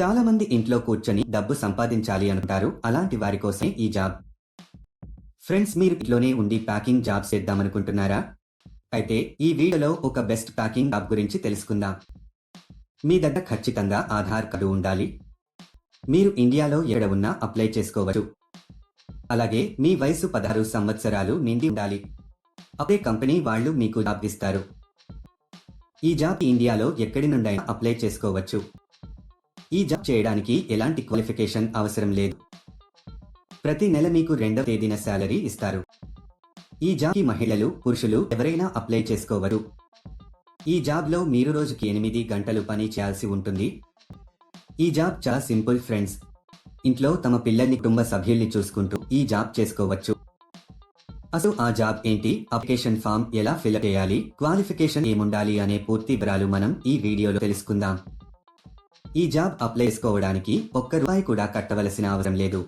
చాలా మంది ఇంట్లో కూర్చొని డబ్బు సంపాదించాలి అనుకుంటారు. అలాంటి వారి కోసమే ఈ జాబ్. ఫ్రెండ్స్ మీరు ఇంట్లోనే ఉండి ప్యాకింగ్ జాబ్ చేద్దామనుకుంటున్నారా? అయితే ఈ వీడియోలో ఒక బెస్ట్ ప్యాకింగ్ జాబ్ గురించి తెలుసుకుందాం. మీ దగ్గర ఖచ్చితంగా ఆధార్ కార్డు ఉండాలి. మీరు ఇండియాలో ఎక్కడ ఉన్నా అప్లై చేసుకోవచ్చు. అలాగే మీ వయసు పదహారు సంవత్సరాలు నిండి ఉండాలి. అప్పుడే కంపెనీ వాళ్ళు మీకు జాబ్ ఇస్తారు. ఈ జాబ్ ఇండియాలో ఎక్కడి నుండైనా అప్లై చేసుకోవచ్చు. ఈ జాబ్ చేయడానికి ఎలాంటి క్వాలిఫికేషన్ అవసరం లేదు. ప్రతి నెల మీకు రెండవ తేదీన శాలరీ ఇస్తారు. ఈ జాబ్కి మహిళలు పురుషులు ఎవరైనా అప్లై చేసుకోవరు ఈ జాబ్లో మీరు రోజుకి ఎనిమిది గంటలు పని చేయాల్సి ఉంటుంది. ఈ జాబ్ చాలా సింపుల్ ఫ్రెండ్స్. ఇంట్లో తమ పిల్లల్ని కుటుంబ సభ్యుల్ని చూసుకుంటూ ఈ జాబ్ చేసుకోవచ్చు. అసలు ఆ జాబ్ ఏంటి? అప్లికేషన్ ఫామ్ ఎలా ఫిల్ చేయాలి? క్వాలిఫికేషన్ ఏముండాలి? అనే పూర్తి వివరాలు మనం ఈ వీడియోలో తెలుసుకుందాం. ఈ జాబ్ అప్లై చేసుకోవడానికి ఒక్క రూపాయి కూడా కట్టవలసిన అవసరం లేదు.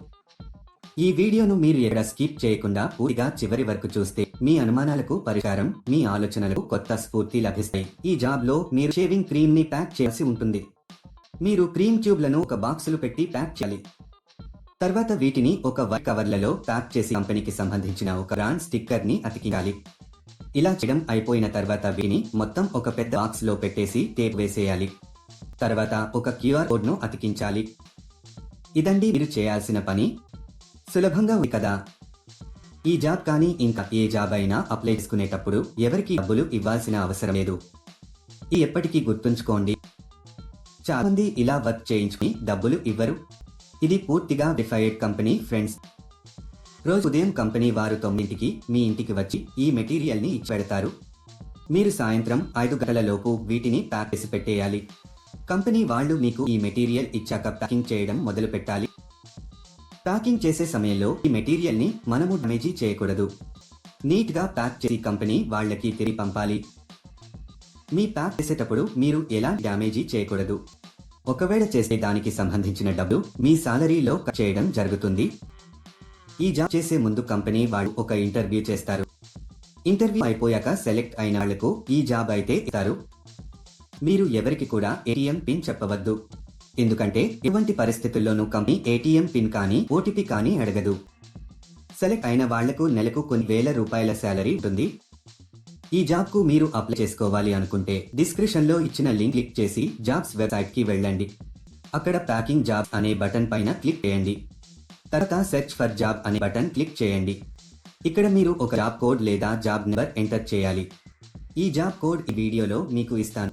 ఈ వీడియోను మీరు ఎక్కడ స్కిప్ చేయకుండా పూర్తిగా చివరి వరకు చూస్తే మీ అనుమానాలకు పరిష్కారం మీ ఆలోచనలకు కొత్త స్ఫూర్తి లభిస్తాయి ఈ జాబ్లో మీరు షేవింగ్ క్రీమ్ని ప్యాక్ చేయాల్సి ఉంటుంది. మీరు క్రీమ్ ట్యూబ్లను ఒక బాక్సులు పెట్టి ప్యాక్ చేయాలి. తర్వాత వీటిని ఒక వైట్ కవర్లలో ప్యాక్ చేసి కంపెనీకి సంబంధించిన ఒక బ్రాండ్ స్టిక్కర్ని అతికించాలి. ఇలా చేయడం అయిపోయిన తర్వాత వీటిని మొత్తం ఒక పెద్ద బాక్స్లో పెట్టేసి టేప్ వేసేయాలి. తర్వాత ఒక క్యూఆర్ కోడ్ను అతికించాలి. ఇదండి మీరు చేయాల్సిన పని. సులభంగా ఉంది కదా. ఈ జాబ్ కానీ ఇంకా ఏ జాబ్ అయినా అప్లై చేసుకునేటప్పుడు ఎవరికి డబ్బులు ఇవ్వాల్సిన అవసరం లేదు. ఈ ఎప్పటికీ గుర్తుంచుకోండి. చాలా మంది ఇలా వర్క్ చేయించుకుని డబ్బులు ఇవ్వరు. ఇది పూర్తిగా డిఫైడ్ కంపెనీ ఫ్రెండ్స్. రోజు ఉదయం కంపెనీ వారు తొమ్మిదింటికి మీ ఇంటికి వచ్చి ఈ మెటీరియల్ని ఇచ్చి పెడతారు మీరు సాయంత్రం ఐదు గంటలలోపు వీటిని ప్యాక్ చేసి పెట్టేయాలి. కంపెనీ వాళ్ళు మీకు ఈ మెటీరియల్ ఇచ్చాక ప్యాకింగ్ చేయడం మొదలు పెట్టాలి. ప్యాకింగ్ చేసే సమయంలో ఈ మెటీరియల్ని మనము డ్యామేజీ చేయకూడదు. నీట్గా ప్యాక్ చేసి కంపెనీ వాళ్ళకి తిరిగి పంపాలి. మీ ప్యాక్ చేసేటప్పుడు మీరు ఎలా డ్యామేజీ చేయకూడదు. ఒకవేళ చేసే దానికి సంబంధించిన డబ్బు మీ సాలరీలో కట్ చేయడం జరుగుతుంది. ఈ జాబ్ చేసే ముందు కంపెనీ వాళ్ళు ఒక ఇంటర్వ్యూ చేస్తారు. ఇంటర్వ్యూ అయిపోయాక సెలెక్ట్ అయిన వాళ్ళకు ఈ జాబ్ అయితే ఇస్తారు. మీరు ఎవరికి కూడా ఏటీఎం పిన్ చెప్పవద్దు. ఎందుకంటే ఎటువంటి పరిస్థితుల్లోనూ కంపెనీ ఏటీఎం పిన్ కానీ ఓటీపీ కానీ అడగదు. సెలెక్ట్ అయిన వాళ్ళకు నెలకు కొన్ని వేల రూపాయల శాలరీ ఉంటుంది. ఈ జాబ్కు మీరు అప్లై చేసుకోవాలి అనుకుంటే డిస్క్రిప్షన్లో ఇచ్చిన లింక్ క్లిక్ చేసి జాబ్స్ వెబ్సైట్కి వెళ్ళండి. అక్కడ ప్యాకింగ్ జాబ్ అనే బటన్ పైన క్లిక్ చేయండి. తర్వాత సెర్చ్ ఫర్ జాబ్ అనే బటన్ క్లిక్ చేయండి. ఇక్కడ మీరు ఒక జాబ్ కోడ్ లేదా జాబ్ నెంబర్ ఎంటర్ చేయాలి. ఈ జాబ్ కోడ్ ఈ వీడియోలో మీకు ఇస్తాను.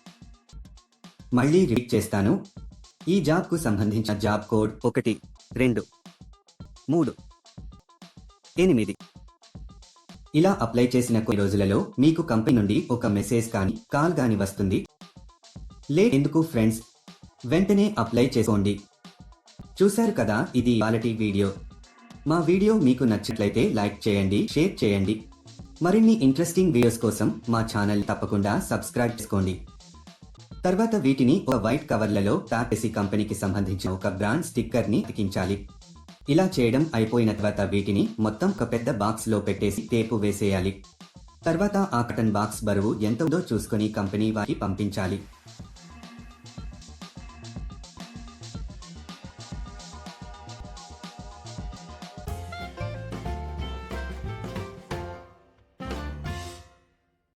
మళ్ళీ రీడ్ చేస్తాను. ఈ జాబ్కు సంబంధించిన జాబ్ కోడ్ ఒకటి రెండు మూడు ఎనిమిది. ఇలా అప్లై చేసిన కొన్ని రోజులలో మీకు కంపెనీ నుండి ఒక మెసేజ్ కానీ కాల్ కానీ వస్తుంది. లే ఎందుకు ఫ్రెండ్స్? వెంటనే అప్లై చేసుకోండి. చూశారు కదా ఇది ఇవాళటి వీడియో. మా వీడియో మీకు నచ్చినట్లయితే లైక్ చేయండి షేర్ చేయండి. మరిన్ని ఇంట్రెస్టింగ్ వీడియోస్ కోసం మా ఛానల్ తప్పకుండా సబ్స్క్రైబ్ చేసుకోండి. తర్వాత వీటిని ఒక వైట్ కవర్లలో ప్యాక్ కంపెనీకి సంబంధించిన ఒక బ్రాండ్ స్టిక్కర్ని అతికించాలి. ఇలా చేయడం అయిపోయిన తర్వాత వీటిని మొత్తం ఒక పెద్ద బాక్స్లో పెట్టేసి టేపు వేసేయాలి. తర్వాత ఆ కటన్ బాక్స్ బరువు ఎంత ఉందో చూసుకొని కంపెనీ వారికి పంపించాలి.